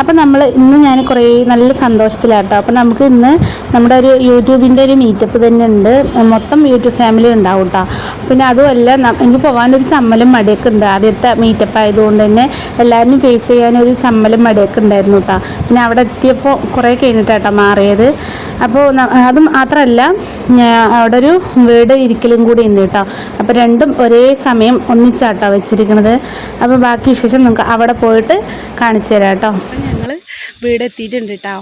അപ്പോൾ നമ്മൾ ഇന്ന് ഞാൻ കുറേ നല്ല സന്തോഷത്തിലാട്ടോ. അപ്പം നമുക്ക് ഇന്ന് നമ്മുടെ ഒരു യൂട്യൂബിന്റെ ഒരു മീറ്റപ്പ് തന്നെ ഉണ്ട്. മൊത്തം യൂട്യൂബ് ഫാമിലി ഉണ്ടാവും കേട്ടോ പിന്നെ അതുമല്ല എനിക്ക് പോകാനൊരു ചമ്മലും മടിയൊക്കെ ഉണ്ട്. ആദ്യത്തെ മീറ്റപ്പ് ആയതുകൊണ്ട് തന്നെ എല്ലാവരും ഫേസ് ചെയ്യാനൊരു ചമ്മലും മടിയൊക്കെ ഉണ്ടായിരുന്നു കേട്ടോ പിന്നെ അവിടെ എത്തിയപ്പോൾ കുറേ കഴിഞ്ഞിട്ടാട്ടോ മാറിയത്. അപ്പോൾ അത് മാത്രമല്ല അവിടെ ഒരു വീട് ഇരിക്കലും കൂടി ഉണ്ട് കേട്ടോ. അപ്പോൾ രണ്ടും ഒരേ സമയം ഒന്നിച്ചാട്ടോ വെച്ചിരിക്കുന്നത് അപ്പോൾ ബാക്കി വിശേഷം നമുക്ക് അവിടെ പോയിട്ട് കാണിച്ചു തരാം കേട്ടോ. ഞങ്ങൾ വീട് എത്തിയിട്ടുണ്ട് കേട്ടോ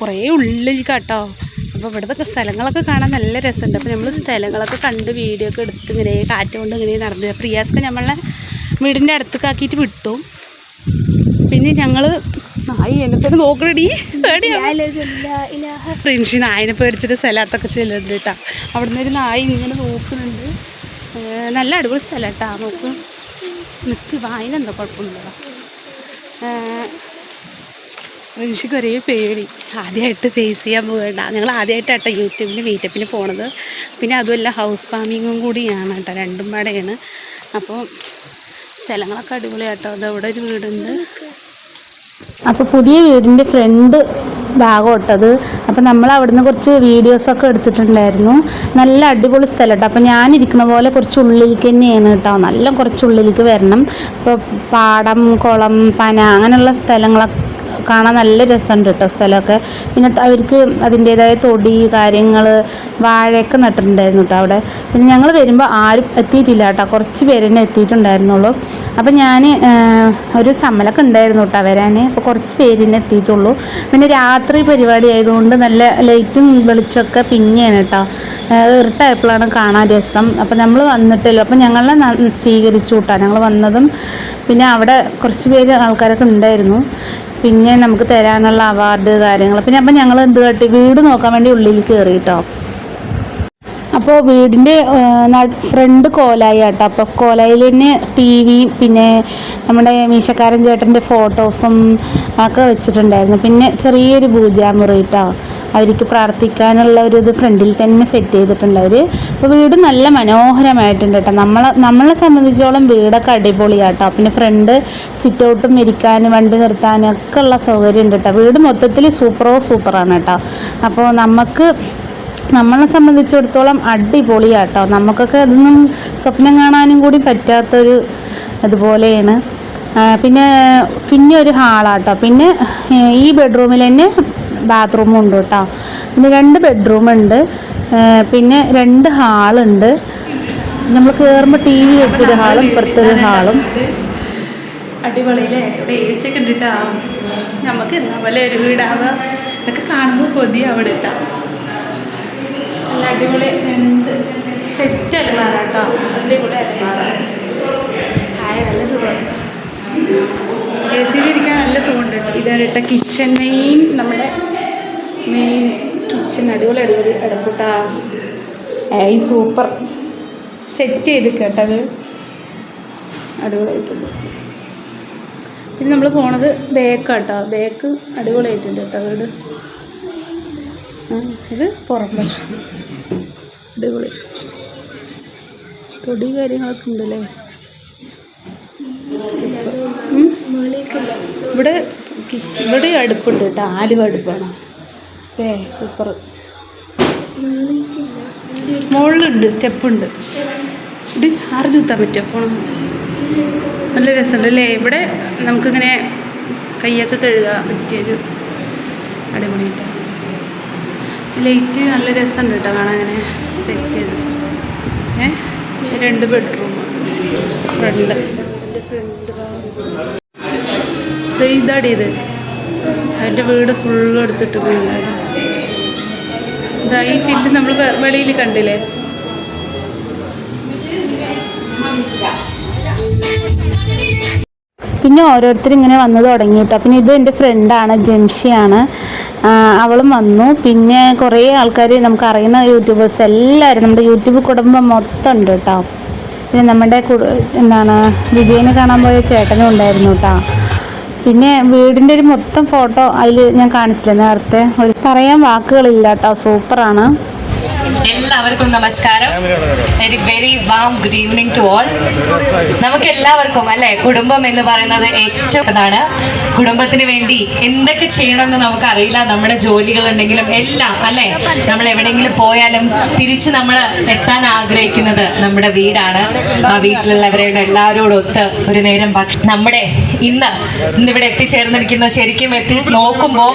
കുറേ ഉള്ളിൽ കേട്ടോ അപ്പോൾ ഇവിടുത്തെ സ്ഥലങ്ങളൊക്കെ കാണാൻ നല്ല രസമുണ്ട് അപ്പോൾ നമ്മൾ സ്ഥലങ്ങളൊക്കെ കണ്ട് വീഡിയോ ഒക്കെ എടുത്ത് ഇങ്ങനെ കാറ്റ് കൊണ്ട് ഇങ്ങനെ നടന്നു പ്രിയാസ്ക്ക് നമ്മളെ വീടിന്റെ അടുത്തേക്കാക്കിയിട്ട് വിട്ടു. പിന്നെ ഞങ്ങൾ നായി എന്നത്തോട് നോക്കണടി. ഫ്രണ്ട്ഷി നായിനെ പേടിച്ചിട്ട് സ്ഥലത്തൊക്കെ ചെല്ലുന്നുണ്ട് കേട്ടോ അവിടുന്ന് ഒരു നായി ഇങ്ങനെ നോക്കുന്നുണ്ട്. നല്ല അടിപൊളി സ്ഥലം കേട്ടോ നോക്ക്. നിൽക്ക് വായന എന്താ കുഴപ്പമൊന്നുമില്ല പ്രിൻഷിക്ക് ഒരേ പേടി. ആദ്യമായിട്ട് ഫേസ് ചെയ്യാൻ പോകണ്ട ഞങ്ങൾ ആദ്യമായിട്ടാട്ടോ യൂട്യൂബിന് മീറ്റപ്പിന് പോണത്. പിന്നെ അതുമല്ല ഹൗസ് ഫാമിങ്ങും കൂടിയാണ് കേട്ടോ രണ്ടും പാടെയാണ്. അപ്പോൾ സ്ഥലങ്ങളൊക്കെ അടിപൊളിയാട്ടോ. അതവിടെ ഒരു വീടുണ്ട്. അപ്പോൾ പുതിയ വീടിന്റെ ഫ്രണ്ട് ഭാഗം ഇട്ടത് അപ്പോൾ നമ്മൾ അവിടുന്ന് കുറച്ച് വീഡിയോസൊക്കെ എടുത്തിട്ടുണ്ടായിരുന്നു. നല്ല അടിപൊളി സ്ഥലം കേട്ടോ അപ്പോൾ ഞാനിരിക്കുന്ന പോലെ കുറച്ച് ഉള്ളിലേക്ക് തന്നെയാണ് കേട്ടോ നല്ല കുറച്ച് ഉള്ളിലേക്ക് വരണം. ഇപ്പോൾ പാടം കുളം പന അങ്ങനെയുള്ള സ്ഥലങ്ങളൊക്കെ കാണാൻ നല്ല രസമുണ്ട് കേട്ടോ സ്ഥലമൊക്കെ. പിന്നെ അവർക്ക് അതിന്റേതായ തൊടി കാര്യങ്ങൾ വാഴയൊക്കെ നട്ടിട്ടുണ്ടായിരുന്നു കേട്ടോ അവിടെ. പിന്നെ ഞങ്ങൾ വരുമ്പോൾ ആരും എത്തിയിട്ടില്ല കേട്ടോ കുറച്ച് പേര് തന്നെ എത്തിയിട്ടുണ്ടായിരുന്നുള്ളൂ. അപ്പം ഞാൻ ഒരു ചമ്മലൊക്കെ ഉണ്ടായിരുന്നു കേട്ടോ വരാൻ അപ്പോൾ കുറച്ച് പേര് തന്നെ എത്തിയിട്ടുള്ളൂ. പിന്നെ രാത്രി പരിപാടി ആയതുകൊണ്ട് നല്ല ലൈറ്റും വെളിച്ചമൊക്കെ പിന്നെയാണ് കേട്ടോ ഇരുട്ടായപ്പോഴാണ് കാണാൻ രസം. അപ്പം നമ്മൾ വന്നിട്ടല്ലോ അപ്പം ഞങ്ങളെ സ്വീകരിച്ചു കേട്ടോ ഞങ്ങൾ വന്നതും പിന്നെ അവിടെ കുറച്ച് പേര് ആൾക്കാരൊക്കെ ഉണ്ടായിരുന്നു. പിന്നെ നമുക്ക് തരാനുള്ള അവാർഡ് കാര്യങ്ങൾ. പിന്നെ അപ്പം ഞങ്ങൾ എന്ത് കാട്ടി? വീട് നോക്കാൻ വേണ്ടി ഉള്ളിൽ കയറി കേട്ടോ അപ്പോൾ വീടിന്റെ ഫ്രണ്ട് കോലായി കേട്ടോ. അപ്പോൾ കോലായിൽ തന്നെ ടി വി പിന്നെ നമ്മുടെ മീശക്കാരൻ ചേട്ടന്റെ ഫോട്ടോസും ഒക്കെ വെച്ചിട്ടുണ്ടായിരുന്നു. പിന്നെ ചെറിയൊരു പൂജാമുറി കേട്ടോ. അവർക്ക് പ്രാർത്ഥിക്കാനുള്ള ഒരു ഇത് ഫ്രണ്ടിൽ തന്നെ സെറ്റ് ചെയ്തിട്ടുണ്ട് അവർ അപ്പോൾ വീട് നല്ല മനോഹരമായിട്ടുണ്ട് കേട്ടോ. നമ്മളെ നമ്മളെ സംബന്ധിച്ചോളം വീടൊക്കെ അടിപൊളിയാട്ടോ. പിന്നെ ഫ്രണ്ട് സിറ്റ് ഔട്ടും ഇരിക്കാനും വണ്ടി നിർത്താനും ഒക്കെ ഉള്ള സൗകര്യം ഉണ്ട് കേട്ടോ. വീട് മൊത്തത്തിൽ സൂപ്പറോ സൂപ്പറാണ് കേട്ടോ. അപ്പോൾ നമുക്ക് നമ്മളെ സംബന്ധിച്ചിടത്തോളം അടിപൊളിയാട്ടോ. നമുക്കൊക്കെ അതൊന്നും സ്വപ്നം കാണാനും കൂടി പറ്റാത്തൊരു അതുപോലെയാണ്. പിന്നെ പിന്നെ ഒരു ഹാളാട്ടോ. പിന്നെ ഈ ബെഡ്റൂമിൽ തന്നെ ബാത്റൂമും ഉണ്ട് കേട്ടോ. പിന്നെ രണ്ട് ബെഡ്റൂം ഉണ്ട്. പിന്നെ രണ്ട് ഹാളുണ്ട് നമ്മൾ കയറുമ്പോൾ ടി വി വെച്ചൊരു ഹാളും ഇപ്പുറത്തൊരു ഹാളും അടിപൊളിയിലെ ഇവിടെ എ സി ഒക്കെ നമുക്ക് എന്നാ പോലെ ഒരു വീടാവുക ഇതൊക്കെ കാണുമ്പോൾ കൊതി അവിടെ ഇട്ടാ. നല്ല അടിപൊളി രണ്ട് സെറ്റ് അലമാറ കേട്ടോ. അടിപൊളി അലമാറ ആയ നല്ല സുഖം. എ സിയിൽ ഇരിക്കാൻ നല്ല സുഖമുണ്ട് കേട്ടോ. ഇതാണ് കേട്ടോ കിച്ചൺ മെയിൻ നമ്മുടെ മെയിൻ കിച്ചൺ അടിപൊളി അടിപൊളി അടുപ്പിട്ടാ ഈ സൂപ്പർ. സെറ്റ് ചെയ്ത് കേട്ടത്. അടിപൊളിയായിട്ടുണ്ട്. പിന്നെ നമ്മൾ പോണത് ബേക്കാട്ടോ ബേക്ക് അടിപൊളിയായിട്ടുണ്ട് കേട്ടോ വീട് ഇത് പുറം വശം അടിപൊളി. തൊടി കാര്യങ്ങളൊക്കെ ഉണ്ടല്ലേ. ഇവിടെ കിച്ചൺ ഇവിടെ അടുപ്പുണ്ട് കേട്ടോ. ആലുവ അടുപ്പാണ്. ഏ സൂപ്പർ മുകളിലുണ്ട് സ്റ്റെപ്പുണ്ട്. ഇവിടെ ചാർജ് കുത്താൻ പറ്റുമോ ഫോൺ നല്ല രസമുണ്ട് അല്ലേ? ഇവിടെ നമുക്കിങ്ങനെ കൈയൊക്കെ കഴുകാൻ പറ്റിയൊരു അടിപൊളിയിട്ട് ലൈറ്റ് നല്ല രസമുണ്ട് കേട്ടോ കാണാൻ അങ്ങനെ സെറ്റ് ചെയ്ത്. ഏ രണ്ട് ബെഡ്റൂം ഫ്രണ്ട് ഫ്രണ്ട് ഇതാടി ഇത്. അതിന്റെ വീട് ഫുള്ള് എടുത്തിട്ട് പോയിട്ടുണ്ട് ഇതാ ഈ ചില്ല് നമ്മൾ വെളിയിൽ കണ്ടില്ലേ? പിന്നെ ഓരോരുത്തർ ഇങ്ങനെ വന്ന് തുടങ്ങിയിട്ട്. പിന്നെ ഇത് എന്റെ ഫ്രണ്ടാണ് ജംഷിയാണ് അവളും വന്നു. പിന്നെ കുറേ ആൾക്കാർ നമുക്ക് അറിയുന്ന യൂട്യൂബേഴ്സ് എല്ലാവരും നമ്മുടെ യൂട്യൂബ് കുടുംബം മൊത്തം ഉണ്ട് കേട്ടോ. പിന്നെ നമ്മുടെ എന്താണ് വിജയനെ കാണാൻ പോയ ചേട്ടനും ഉണ്ടായിരുന്നു കേട്ടോ. പിന്നെ വീടിന്റെ ഒരു മൊത്തം ഫോട്ടോ അതിൽ ഞാൻ കാണിച്ചില്ല നേരത്തെ? ഒരു പറയാൻ വാക്കുകളില്ല കേട്ടോ സൂപ്പറാണ്. എല്ലാവർക്കും നമസ്കാരം. Very very warm good evening to all നമുക്ക് എല്ലാവർക്കും അല്ലെ? കുടുംബം എന്ന് പറയുന്നത് ഏറ്റവും ഇതാണ്. കുടുംബത്തിന് വേണ്ടി എന്തൊക്കെ ചെയ്യണമെന്ന് നമുക്ക് അറിയില്ല നമ്മുടെ ജോലികൾ ഉണ്ടെങ്കിലും എല്ലാം അല്ലെ? നമ്മൾ എവിടെയെങ്കിലും പോയാലും തിരിച്ച് നമ്മൾ എത്താൻ ആഗ്രഹിക്കുന്നത് നമ്മുടെ വീടാണ്. ആ വീട്ടിലുള്ളവരുടെ എല്ലാവരോടും ഒത്ത് ഒരു നേരം ഭക്ഷണം നമ്മുടെ ഇന്ന് ഇന്ന് ഇവിടെ എത്തിച്ചേർന്നിരിക്കുന്ന. ശരിക്കും എത്തി നോക്കുമ്പോൾ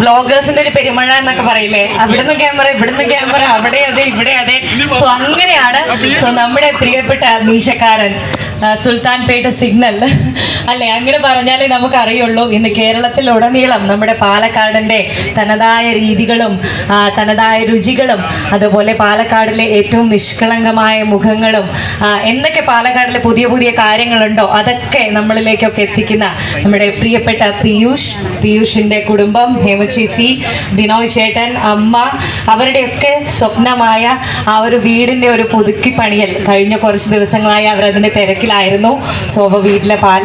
വ്ളോഗേഴ്സിന്റെ ഒരു പെരുമഴ എന്നൊക്കെ പറയില്ലേ? അവിടുന്ന് ക്യാമറ ഇവിടുന്ന് ക്യാമറ അവിടെ അതെ ഇവിടെ അതെ. സോ അങ്ങനെയാണ്. സോ നമ്മുടെ പ്രിയപ്പെട്ട മീശക്കാരൻ. ആ, സുൽത്താൻ പേട്ട സിഗ്നൽ. അല്ലെ അങ്ങനെ പറഞ്ഞാലേ നമുക്കറിയുള്ളൂ ഇന്ന് കേരളത്തിലുടനീളം നമ്മുടെ പാലക്കാടിന്റെ തനതായ രീതികളും തനതായ രുചികളും അതുപോലെ പാലക്കാടിലെ ഏറ്റവും നിഷ്കളങ്കമായ മുഖങ്ങളും എന്നൊക്കെ പാലക്കാടിലെ പുതിയ പുതിയ കാര്യങ്ങളുണ്ടോ? അതൊക്കെ നമ്മളിലേക്കൊക്കെ എത്തിക്കുന്ന നമ്മുടെ പ്രിയപ്പെട്ട പീയൂഷ് പീയൂഷിന്റെ കുടുംബം ഹേമചേച്ചി ബിനോയ് ചേട്ടൻ അമ്മ അവരുടെയൊക്കെ സ്വപ്നമായ ആ ഒരു വീടിന്റെ ഒരു പുതുക്കിപ്പണിയൽ കഴിഞ്ഞ കുറച്ച് ദിവസങ്ങളായി അവരതിന്റെ തിരക്കിലായിരുന്നു. സോ അപ്പോൾ വീട്ടിലെ പാൽ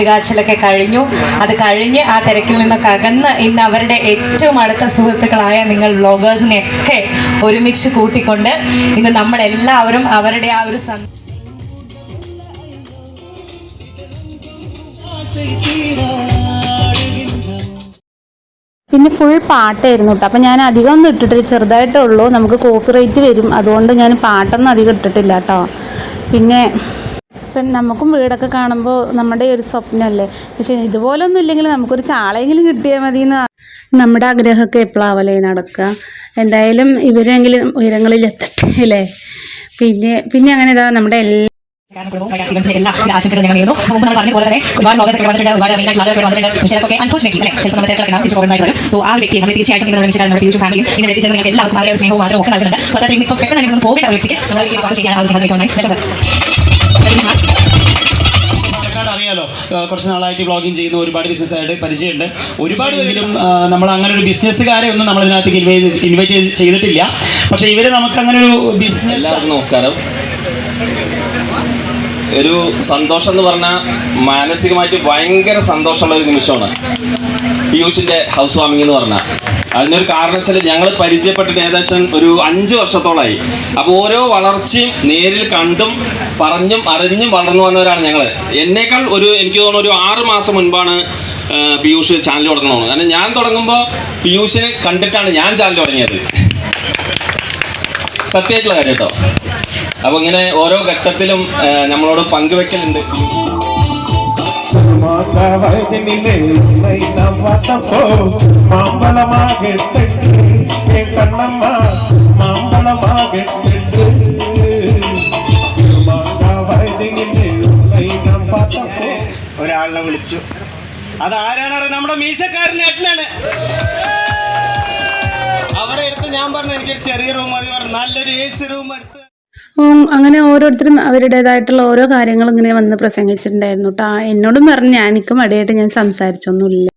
കഴിഞ്ഞു. അത് കഴിഞ്ഞ് ആ തിരക്കിൽ നിന്നൊക്കെ അകന്ന് ഇന്ന് അവരുടെ ഏറ്റവും അടുത്ത സുഹൃത്തുക്കളായ നിങ്ങൾ വ്ളോഗേഴ്സിനെയൊക്കെ ഒരുമിച്ച് കൂട്ടിക്കൊണ്ട് ഇന്ന് നമ്മളെല്ലാവരും അവരുടെ ആ ഒരു സന്തോഷം പിന്നെ ഫുൾ പാട്ടായിരുന്നു കേട്ടോ അപ്പം ഞാൻ അധികം ഒന്നും ഇട്ടിട്ടില്ല. ചെറുതായിട്ടേ ഉള്ളൂ. നമുക്ക് കോപ്പിറൈറ്റ് വരും. അതുകൊണ്ട് ഞാൻ പാട്ടൊന്നും അധികം ഇട്ടിട്ടില്ല കേട്ടോ പിന്നെ ഇപ്പം നമുക്കും വീടൊക്കെ കാണുമ്പോൾ നമ്മുടെ ഒരു സ്വപ്നമല്ലേ? പക്ഷേ ഇതുപോലൊന്നും ഇല്ലെങ്കിൽ നമുക്കൊരു ചാളയെങ്കിലും കിട്ടിയാൽ മതി എന്ന് നമ്മുടെ ആഗ്രഹമൊക്കെ എപ്പോഴാവല്ലേ നടക്കുക? എന്തായാലും ഇവരെങ്കിലും ഉയരങ്ങളിൽ എത്തട്ടെ അല്ലേ? പിന്നെ പിന്നെ അങ്ങനെ ഇതാ നമ്മുടെ എല്ലാ എല്ലാ ആശംസകളും ഞങ്ങൾ നേരുന്നു മുമ്പ് നമ്മൾ പറഞ്ഞ പോലെ തന്നെ ഒരുപാട് നോവൽസ് ഒക്കെ വന്നിട്ടുണ്ട് ഒരുപാട് മെയിൻ ആയിട്ടുള്ള ആളുകൾ വന്നിട്ടുണ്ട് ചിലപ്പോൾ അൺഫോർച്ചുനേറ്റ്ലി അല്ലേ ചിലപ്പോൾ നമ്മൾ തിരിച്ചു വരും സോ ആ വ്യക്തി നമ്മൾ തീർച്ചയായിട്ടും നിങ്ങൾ വിളിച്ചാൽ നമ്മുടെ യൂട്യൂബ് ഫാമിലി നിങ്ങൾക്ക് എല്ലാവർക്കും അവരുടെ സ്നേഹവും മാത്രം ഒക്കെ നൽകുന്നുണ്ട് സോ അതായത് ഇപ്പോൾ പെട്ടെന്ന് നമുക്ക് പോകേണ്ട ഒരു വ്യക്തിക്ക് നമ്മൾ ഈ സ്വാഗതം ചെയ്യാൻ ആവശ്യം പാലക്കാട് അറിയാലോ ആ, കുറച്ച് നാളായിട്ട് ബ്ലോഗിങ് ചെയ്യുന്ന ഒരുപാട് ബിസിനസ്സായിട്ട് പരിചയമുണ്ട്. ഒരുപാട് പേരും നമ്മൾ അങ്ങനെ ഒരു ബിസിനസ്സുകാരെ ഒന്നും നമ്മൾ ഇതിനകത്തേക്ക് ഇൻവൈറ്റ് ചെയ്തിട്ടില്ല. പക്ഷേ ഇവർ നമുക്ക് അങ്ങനെ ഒരു ബിസിനസ് നമസ്കാരം. ഒരു സന്തോഷം എന്ന് പറഞ്ഞാൽ മാനസികമായിട്ട് ഭയങ്കര സന്തോഷമുള്ള ഒരു നിമിഷമാണ്. പീയൂഷിന്റെ ഹൗസ് വാമിംഗ് എന്ന് പറഞ്ഞാൽ അതിനൊരു കാരണം വെച്ചാൽ ഞങ്ങൾ പരിചയപ്പെട്ടിട്ട് ഏകദേശം ഒരു അഞ്ച് വർഷത്തോളമായി അപ്പോൾ ഓരോ വളർച്ചയും നേരിൽ കണ്ടും പറഞ്ഞും അറിഞ്ഞും വളർന്നു വന്നവരാണ് ഞങ്ങൾ എന്നേക്കാൾ ഒരു എനിക്ക് തോന്നുന്നു ഒരു ആറ് മാസം മുൻപാണ് പിയൂഷ് ചാനൽ തുടങ്ങണമെന്ന് കാരണം ഞാൻ തുടങ്ങുമ്പോൾ പീയൂഷിനെ കണ്ടിട്ടാണ് ഞാൻ ചാനൽ തുടങ്ങിയത്. സത്യമായിട്ടുള്ള കാര്യം കേട്ടോ. അപ്പോൾ ഇങ്ങനെ ഓരോ ഘട്ടത്തിലും നമ്മളോട് പങ്കുവെക്കലുണ്ട്. ഒരാളിനെ വിളിച്ചു. അതാരാണ് അറിയാം നമ്മുടെ മീശക്കാരൻ ഏട്ടനാണ്. അവരെ എടുത്ത് ഞാൻ പറഞ്ഞു എനിക്കൊരു ചെറിയ റൂം മതി പറഞ്ഞു. നല്ലൊരു എ സി റൂം എടുത്ത് അങ്ങനെ ഓരോരുത്തരും അവരുടേതായിട്ടുള്ള ഓരോ കാര്യങ്ങൾ ഇങ്ങനെ വന്ന് പ്രസംഗിച്ചിട്ടുണ്ടായിരുന്നു. കേട്ടോ എന്നോടും പറഞ്ഞു ഞാൻ എനിക്ക് മടിയായിട്ട് ഞാൻ സംസാരിച്ചൊന്നുമില്ല.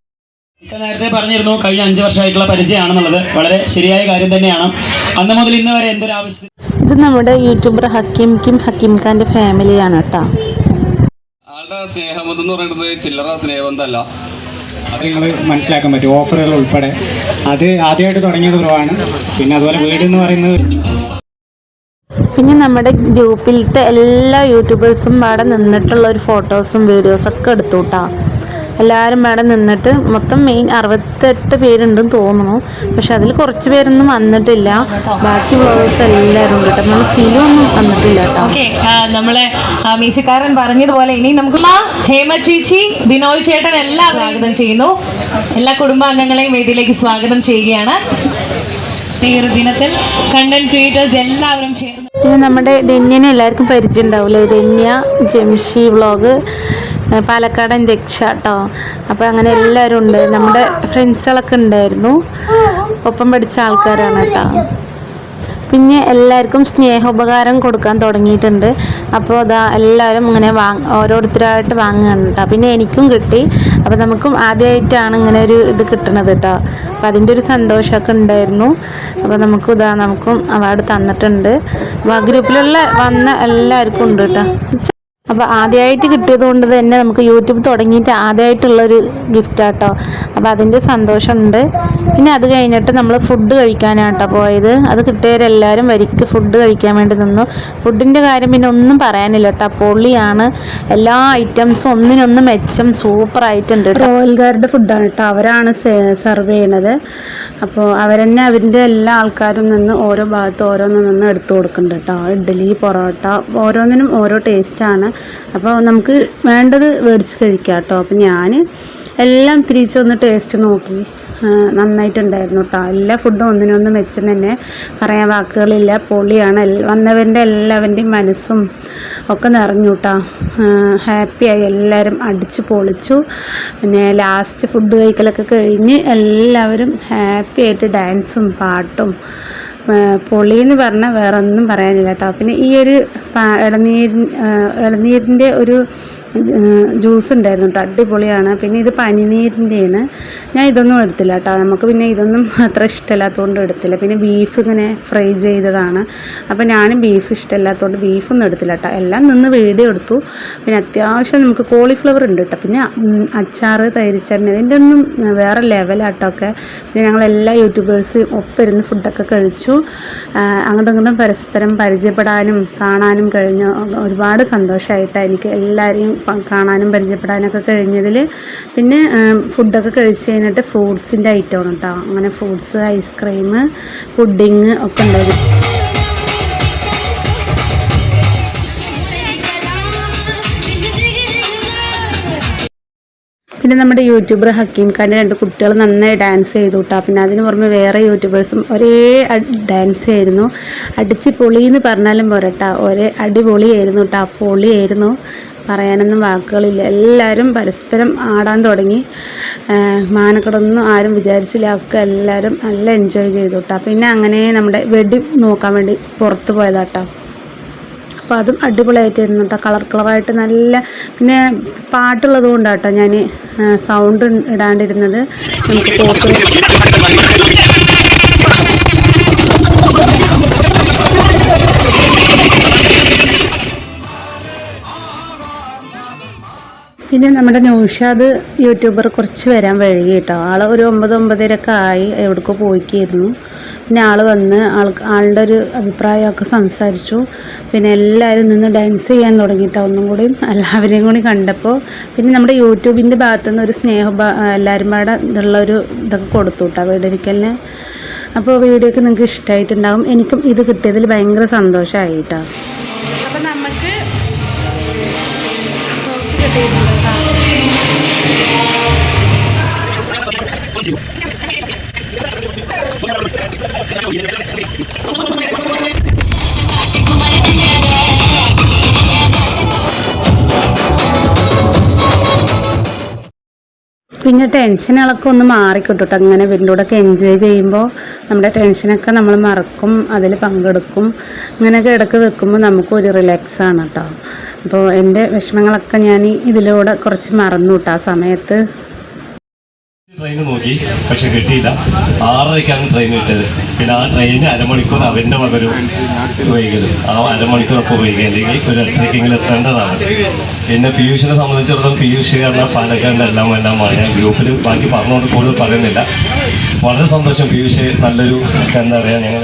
ഇപ്പൊ നേരത്തെ പറഞ്ഞിരുന്നു കഴിഞ്ഞ അഞ്ച് വർഷമായിട്ടുള്ള പരിചയമാണെന്നുള്ളത്. വളരെ ശരിയായ കാര്യം തന്നെയാണ്. അന്ന് മുതൽ ഇന്ന് വരെ എന്തൊരു ആവശ്യം ഇത് നമ്മുടെ യൂട്യൂബർ ഹക്കീം കിം ഹക്കീം ഖാന്റെ ഫാമിലിയാണ് കേട്ടോ ആളുടെ സ്നേഹം എന്ന് പറയുന്നത് ചില്ലറ സ്നേഹബന്ധമല്ല കാര്യങ്ങൾ മനസ്സിലാക്കാൻ പറ്റും. ഓഫറുകൾ ഉൾപ്പെടെ. അത് ആദ്യമായിട്ട് തുടങ്ങിയത് കുറവാണ്. പിന്നെ അതുപോലെ വീട് എന്ന് പറയുന്നത് പിന്നെ നമ്മുടെ ഗ്രൂപ്പിലത്തെ എല്ലാ യൂട്യൂബേഴ്സും അവിടെ നിന്നിട്ടുള്ള ഒരു ഫോട്ടോസും വീഡിയോസും ഒക്കെ എടുത്തു കേട്ടോ എല്ലാവരും അവിടെ നിന്നിട്ട് മൊത്തം മെയിൻ അറുപത്തെട്ട് പേരുണ്ടെന്ന് തോന്നുന്നു. പക്ഷെ അതിൽ കുറച്ച് പേരൊന്നും വന്നിട്ടില്ല. ബാക്കി വ്ളോഗേഴ്സ് എല്ലാവരും കേട്ടോ നമ്മൾ ഫീലൊന്നും വന്നിട്ടില്ല നമ്മളെ മീശക്കാരൻ പറഞ്ഞതുപോലെ ഇനി നമുക്ക് ഹേമ ചേച്ചി ബിനോയ് ചേട്ടൻ എല്ലാം സ്വാഗതം ചെയ്യുന്നു. എല്ലാ കുടുംബാംഗങ്ങളെയും വേദിയിലേക്ക് സ്വാഗതം ചെയ്യുകയാണ്. ഈ ഒരു ദിനത്തിൽ കണ്ടന്റ് ക്രിയേറ്റേഴ്സ് എല്ലാവരും ചേർന്ന് പിന്നെ നമ്മുടെ ധന്യനെ എല്ലാവർക്കും പരിചയം ഉണ്ടാവില്ലേ ധന്യ ജംഷി വ്ളോഗ്. പാലക്കാടൻ രക്ഷ കേട്ടോ അപ്പോൾ അങ്ങനെ എല്ലാവരും ഉണ്ട്. നമ്മുടെ ഫ്രണ്ട്സുകളൊക്കെ ഉണ്ടായിരുന്നു. ഒപ്പം പഠിച്ച ആൾക്കാരാണ് കേട്ടോ പിന്നെ എല്ലാവർക്കും സ്നേഹോപകാരം കൊടുക്കാൻ തുടങ്ങിയിട്ടുണ്ട്. അപ്പോൾ അതാ എല്ലാവരും ഇങ്ങനെ വാങ് ഓരോരുത്തരായിട്ട് വാങ്ങുകയാണ് കേട്ടോ. പിന്നെ എനിക്കും കിട്ടി. അപ്പോൾ നമുക്കും ആദ്യമായിട്ടാണ് ഇങ്ങനെ ഒരു ഇത് കിട്ടണത് കേട്ടോ. അപ്പോൾ അതിന്റെ ഒരു സന്തോഷമൊക്കെ ഉണ്ടായിരുന്നു. അപ്പോൾ നമുക്ക് ഇതാ നമുക്കും അവാർഡ് തന്നിട്ടുണ്ട്. ഗ്രൂപ്പിലുള്ള വന്ന എല്ലാവർക്കും ഉണ്ട് കേട്ടോ. അപ്പോൾ ആദ്യമായിട്ട് കിട്ടിയത് കൊണ്ട് തന്നെ നമുക്ക് യൂട്യൂബ് തുടങ്ങിയിട്ട് ആദ്യമായിട്ടുള്ളൊരു ഗിഫ്റ്റാട്ടോ അപ്പോൾ അതിന്റെ സന്തോഷമുണ്ട്. പിന്നെ അത് കഴിഞ്ഞിട്ട് നമ്മൾ ഫുഡ് കഴിക്കാനാട്ടോ പോയത്. അത് കിട്ടിയവരെല്ലാവരും വരിക്ക് ഫുഡ് കഴിക്കാൻ വേണ്ടി നിന്നു. ഫുഡിന്റെ കാര്യം പിന്നെ ഒന്നും പറയാനില്ല കേട്ടോ പൊള്ളിയാണ്. എല്ലാ ഐറ്റംസും ഒന്നിനൊന്ന് മെച്ചം സൂപ്പറായിട്ടുണ്ട് റോയൽ ഗാർഡ് ഫുഡാണ് കേട്ടോ അവരാണ് സെർവ് ചെയ്യണത്. അപ്പോൾ അവരെന്നെ അവരിന്റെ എല്ലാ ആൾക്കാരും നിന്ന് ഓരോ ഭാഗത്ത് ഓരോന്നും നിന്ന് എടുത്തു കൊടുക്കുന്നുണ്ട് കേട്ടോ ഇഡ്ഡലി പൊറോട്ട ഓരോന്നിനും ഓരോ ടേസ്റ്റാണ് അപ്പോൾ നമുക്ക് വേണ്ടത് മേടിച്ച് കഴിക്കാം കേട്ടോ. അപ്പോൾ ഞാൻ എല്ലാം തിരിച്ചൊന്ന് ടേസ്റ്റ് നോക്കി. നന്നായിട്ടുണ്ടായിരുന്നു കേട്ടോ എല്ലാ ഫുഡും ഒന്നിനൊന്നും വെച്ച് തന്നെ പറയാൻ വാക്കുകളില്ല. പൊളിയാണ്. വന്നവന്റെ എല്ലാവരുടെയും മനസ്സും ഒക്കെ നിറഞ്ഞു കേട്ടോ ഹാപ്പിയായി എല്ലാവരും അടിച്ച് പൊളിച്ചു. പിന്നെ ലാസ്റ്റ് ഫുഡ് കഴിക്കലൊക്കെ കഴിഞ്ഞ് എല്ലാവരും ഹാപ്പി ആയിട്ട് ഡാൻസും പാട്ടും ആ, പൊളി എന്ന് പറഞ്ഞാൽ വേറെ ഒന്നും പറയാനില്ല കേട്ടോ. പിന്നെ ഈ ഒരു ഇളനീരി ഇളനീരിൻ ഇളനീരിന്റെ ഒരു ജ്യൂസ് ഉണ്ടായിരുന്നു കേട്ടോ അടിപൊളിയാണ്. പിന്നെ ഇത് പനിനീരിന്റെയാണ്. ഞാൻ ഇതൊന്നും എടുത്തില്ല കേട്ടോ നമുക്ക് പിന്നെ ഇതൊന്നും അത്ര ഇഷ്ടമില്ലാത്തതുകൊണ്ട് എടുത്തില്ല. പിന്നെ ബീഫ് ഇങ്ങനെ ഫ്രൈ ചെയ്തതാണ്. അപ്പോൾ ഞാനും ബീഫ് ഇഷ്ടമില്ലാത്തതുകൊണ്ട് ബീഫൊന്നും എടുത്തില്ല കേട്ടോ എല്ലാം നിന്ന് വീടി എടുത്തു. പിന്നെ അത്യാവശ്യം നമുക്ക് കോളിഫ്ലവർ ഉണ്ട് കേട്ടോ പിന്നെ അച്ചാറ് തൈരിച്ചെണ്ണ ഇതിന്റെ ഒന്നും വേറെ ലെവലാട്ടോ ഒക്കെ. പിന്നെ ഞങ്ങളെല്ലാ യൂട്യൂബേഴ്സ് ഒപ്പിരുന്ന് ഫുഡൊക്കെ കഴിച്ചു. അങ്ങോട്ടും ഇങ്ങോട്ടും പരസ്പരം പരിചയപ്പെടാനും കാണാനും കഴിഞ്ഞു. ഒരുപാട് സന്തോഷമായിട്ടാണ് എനിക്ക് എല്ലാവരെയും കാണാനും പരിചയപ്പെടാനൊക്കെ കഴിഞ്ഞതിൽ പിന്നെ ഫുഡൊക്കെ കഴിച്ച് കഴിഞ്ഞിട്ട് ഫ്രൂട്ട്സിന്റെ ഐറ്റമാണ് കേട്ടോ അങ്ങനെ ഫ്രൂട്ട്സ് ഐസ്ക്രീം പുഡിങ് ഒക്കെ ഉണ്ടായിരുന്നു. പിന്നെ നമ്മുടെ യൂട്യൂബർ ഹക്കീം ഖാന്റെ രണ്ട് കുട്ടികൾ നന്നായി ഡാൻസ് ചെയ്തു കേട്ടോ പിന്നെ അതിന് പുറമെ വേറെ യൂട്യൂബേഴ്സും ഒരേ ഡാൻസ് ആയിരുന്നു. അടിച്ച് പൊളി എന്ന് പറഞ്ഞാലും പോരട്ടാ ഒരേ അടിപൊളിയായിരുന്നു കേട്ടോ പൊളിയായിരുന്നു. പറയാനൊന്നും വാക്കുകളില്ല. എല്ലാവരും പരസ്പരം ആടാൻ തുടങ്ങി. മാനക്കടൊന്നും ആരും വിചാരിച്ചില്ല. ഒക്കെ എല്ലാവരും നല്ല എൻജോയ് ചെയ്തു കേട്ടോ പിന്നെ അങ്ങനെ നമ്മുടെ വെടി നോക്കാൻ വേണ്ടി പുറത്ത് പോയതാട്ടോ അപ്പോൾ അതും അടിപൊളിയായിട്ടായിരുന്നു കേട്ടോ കളർ കളറായിട്ട് നല്ല പിന്നെ പാട്ടുള്ളത് കൊണ്ടാട്ടോ ഞാൻ സൗണ്ട് ഇടാണ്ടിരുന്നത്. നമുക്ക് പിന്നെ നമ്മുടെ നൗഷാദ് യൂട്യൂബർ കുറച്ച് വരാൻ വഴുകി കേട്ടോ. ആൾ ഒരു ഒമ്പത് ഒമ്പതരൊക്കെ ആയി എവിടേക്കോ പോയിക്കായിരുന്നു പിന്നെ ആൾ വന്ന് ആൾ ആളുടെ ഒരു അഭിപ്രായമൊക്കെ സംസാരിച്ചു. പിന്നെ എല്ലാവരും നിന്ന് ഡാൻസ് ചെയ്യാൻ തുടങ്ങിയിട്ടോ ഒന്നും കൂടി എല്ലാവരെയും കൂടി കണ്ടപ്പോൾ പിന്നെ നമ്മുടെ യൂട്യൂബിന്റെ ഭാഗത്തു നിന്ന് ഒരു സ്നേഹ എല്ലാവരും പാടെ ഇതുള്ള ഒരു ഇതൊക്കെ കൊടുത്തു കേട്ടോ വീടൊരിക്കലിന്. അപ്പോൾ വീഡിയോ ഒക്കെ നിങ്ങൾക്ക് ഇഷ്ടമായിട്ടുണ്ടാകും എനിക്കും ഇത് കിട്ടിയതിൽ ഭയങ്കര സന്തോഷമായി കേട്ടോ. അപ്പോൾ നമുക്ക് കിട്ടിയിട്ടുണ്ട്. പിന്നെ ടെൻഷനുകളൊക്കെ ഒന്ന് മാറിക്കിട്ടും കേട്ടോ അങ്ങനെ ഇവരുടെ കൂടെയൊക്കെ എൻജോയ് ചെയ്യുമ്പോൾ നമ്മുടെ ടെൻഷനൊക്കെ നമ്മൾ മറക്കും അതിൽ പങ്കെടുക്കും. അങ്ങനെയൊക്കെ ഇടയ്ക്ക് വെക്കുമ്പോൾ നമുക്കൊരു റിലാക്സാണ് കേട്ടോ അപ്പോൾ എന്റെ വിഷമങ്ങളൊക്കെ ഞാൻ ഇതിലൂടെ കുറച്ച് മറന്നു കേട്ടോ ആ സമയത്ത്. ട്രെയിൻ നോക്കി പക്ഷെ കിട്ടിയില്ല. ആറരയ്ക്കാണ് ട്രെയിൻ കിട്ടിയത്. പിന്നെ ആ ട്രെയിന് അരമണിക്കൂർ അവന്റെ മകരും വൈകൽ. ആ അരമണിക്കൂറൊക്കെ വൈകി. അല്ലെങ്കിൽ ഒരു എട്ടരയ്ക്കെങ്കിലും എത്തേണ്ടതാണ്. പിന്നെ പീയൂഷിനെ സംബന്ധിച്ചിടത്തോളം പീയൂഷ് കാരണം പാലക്കാട് എല്ലാം എല്ലാമാണ് ഞാൻ ഗ്രൂപ്പിൽ ബാക്കി പറഞ്ഞുകൊണ്ട് കൂടുതൽ പറയുന്നില്ല. വളരെ സന്തോഷം പീയൂഷ്. നല്ലൊരു എന്താ പറയുക ഞങ്ങൾ